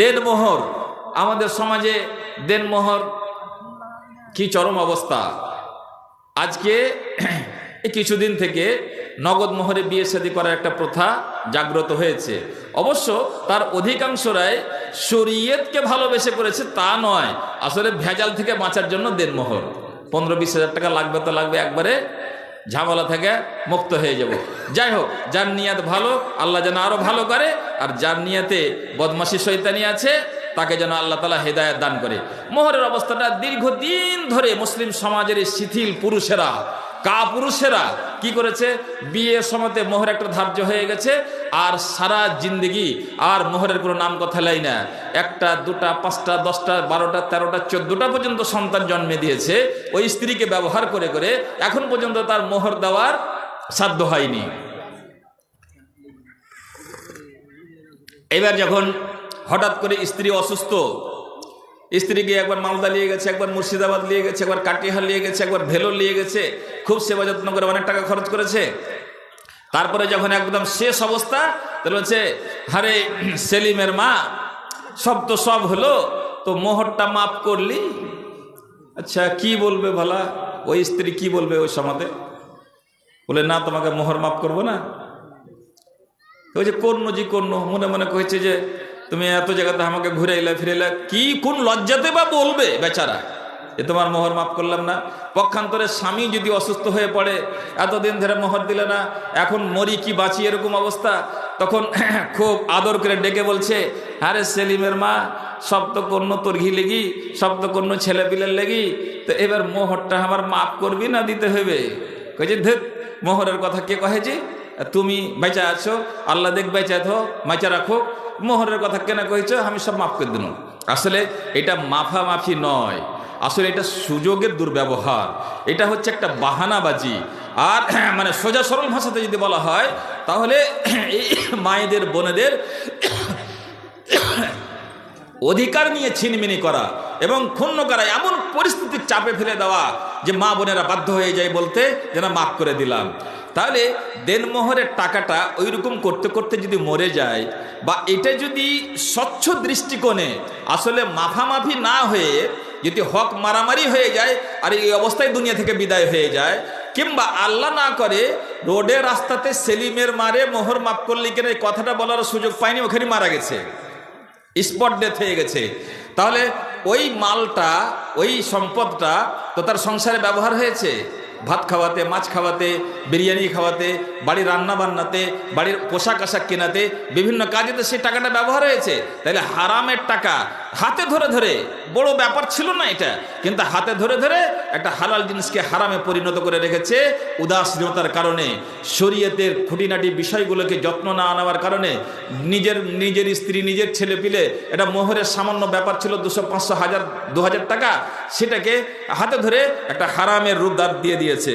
দেনমোহর, আমাদের সমাজে দেনমোহর কি চরম অবস্থা? আজকে কিছুদিন থেকে নগদ মোহরে বিয়ে শাদী করার একটা প্রথা জাগ্রত হয়েছে। অবশ্য তার অধিকাংশরাই শরীয়তকে ভালোবেসে করেছে তা নয়, আসলে ভেজাল থেকে বাঁচার জন্য দেনমোহর। পনেরো বিশ হাজার টাকা লাগবে তো লাগবে, একবারে ঝামেলা থেকে মুক্ত হয়ে যাব। যাই হোক, যার নিয়াত ভালো, আল্লাহ যেন আরও ভালো করে, আর যার নিয়াতে বদমাসি শৈতানি আছে, তাকে যেন আল্লাহ তালা হেদায়ত দান করে। মোহরের অবস্থাটা দীর্ঘদিন ধরে মুসলিম সমাজের শিথিল পুরুষেরা কা পুরুষেরা কি করেছে? বিয়ের সময়তে মোহর একটা ধার্য হয়ে গেছে আর সারা জিন্দগি আর মোহরের কোনো নাম কথা লাই না। একটা, দুটা, পাঁচটা, দশটা, বারোটা, তেরোটা, চোদ্দটা পর্যন্ত সন্তান জন্মে দিয়েছে। ওই স্ত্রীকে ব্যবহার করে করে এখন পর্যন্ত তার মোহর দেওয়ার সাধ্য হয়নি। এবার যখন হঠাৎ করে স্ত্রী অসুস্থ স্ত্রীকে একবার মালদা নিয়ে গেছে, একবার মুর্শিদাবাদ নিয়ে গেছে, একবার কাটিহার নিয়ে গেছে, একবার ভেলোর নিয়ে গেছে, খুব সেবা যত্ন করে অনেক টাকা খরচ করেছে। তারপরে যখন একদম শেষ অবস্থা, তাহলে হচ্ছে হারে সেলিমের মা, সব তো সব হলো, তো মোহরটা মাফ করলি? আচ্ছা কি বলবে ভালা? ওই স্ত্রী কি বলবে ওই সমাতে বলে, না, তোমাকে মোহর মাফ করব না। ওই যে কর্ণ জি কর্ণ, মনে মনে কয়েছে যে তুমি এত জায়গাতে আমাকে ঘুরে এলে ফিরে এলে কি, কোন লজ্জাতে বা বলবে বেচারা? এ তোমার মোহর মাফ করলাম না। পক্ষান্তরে স্বামী যদি অসুস্থ হয়ে পড়ে, এতদিন ধরে মোহর দিলে না, এখন মরি কি বাঁচি এরকম অবস্থা? তখন খুব আদর করে ডেকে বলছে, আরে সেলিমের মা তোর ঘি লেগি কন্য ছেলে পিলের লেগি, তো এবার মোহরটা আমার মাফ করবি না দিতে হবে? কয়েছে ধেত মোহরের কথা কে কহেছি তুমি বেঁচে আছো, আল্লাহ দেখ বেঁচে থো বেঁচে রাখো। মোহরের কথা কেন কইছ? আমি সব মাফ করে দিলাম। আসলে এটা মাফা মাফি নয়। আসলে এটা সুযোগের দুর্ব্যবহার। এটা হচ্ছে একটা বাহানাবাজি। আর মানে সোজা সরল ভাষাতে যদি বলা হয়, তাহলে এই মায়েদের, বোনেদের অধিকার নিয়ে ছিনমিনি করা এবং ক্ষুণ্ণ করা, এমন পরিস্থিতির চাপে ফেলে দেওয়া যে মা বোনেরা বাধ্য হয়ে যায় বলতে, যেন মাফ করে দিলাম। তাহলে দেনমোহরের টাকাটা ওই রকম করতে করতে যদি মরে যায় বা এটা যদি স্বচ্ছ দৃষ্টিকোণে আসলে মাফামাফি না হয়ে যদি হক মারামারি হয়ে যায় আর এই অবস্থায় দুনিয়া থেকে বিদায় হয়ে যায়, কিংবা আল্লাহ না করে রোডে রাস্তাতে সেলিমের মারে মোহর মাফ করলে কিনা এই কথাটা বলার সুযোগ পায়নি ওখানে মারা গেছে। স্পট ডেথ হয়ে গেছে। তাহলে ওই মালটা, ওই সম্পদটা তো তার সংসারে ব্যবহার হয়েছে? ভাত খাওয়াতে, মাছ খাওয়াতে, বিরিয়ানি খাওয়াতে, বাড়ির রান্না বান্নাতে, বাড়ির পোশাক আশাক কেনাতে, বিভিন্ন কাজেতে সেই টাকাটা ব্যবহার হয়েছে। তাহলে হারামের টাকা হাতে ধরে ধরে, বড় ব্যাপার ছিল না এটা, কিন্তু হাতে ধরে ধরে একটা হালাল জিনিসকে হারামে পরিণত করে রেখেছে উদাসীনতার কারণে, শরীয়তের খুঁটিনাটি বিষয়গুলোকে যত্ন না নেওয়ার কারণে, নিজের নিজের স্ত্রী, নিজের ছেলে পিলে এটা মোহরের সামান্য ব্যাপার ছিল দুশো, পাঁচশো হাজার, দু টাকা, সেটাকে হাতে ধরে একটা হারামের রূপ দাঁত দিয়ে দিয়েছে।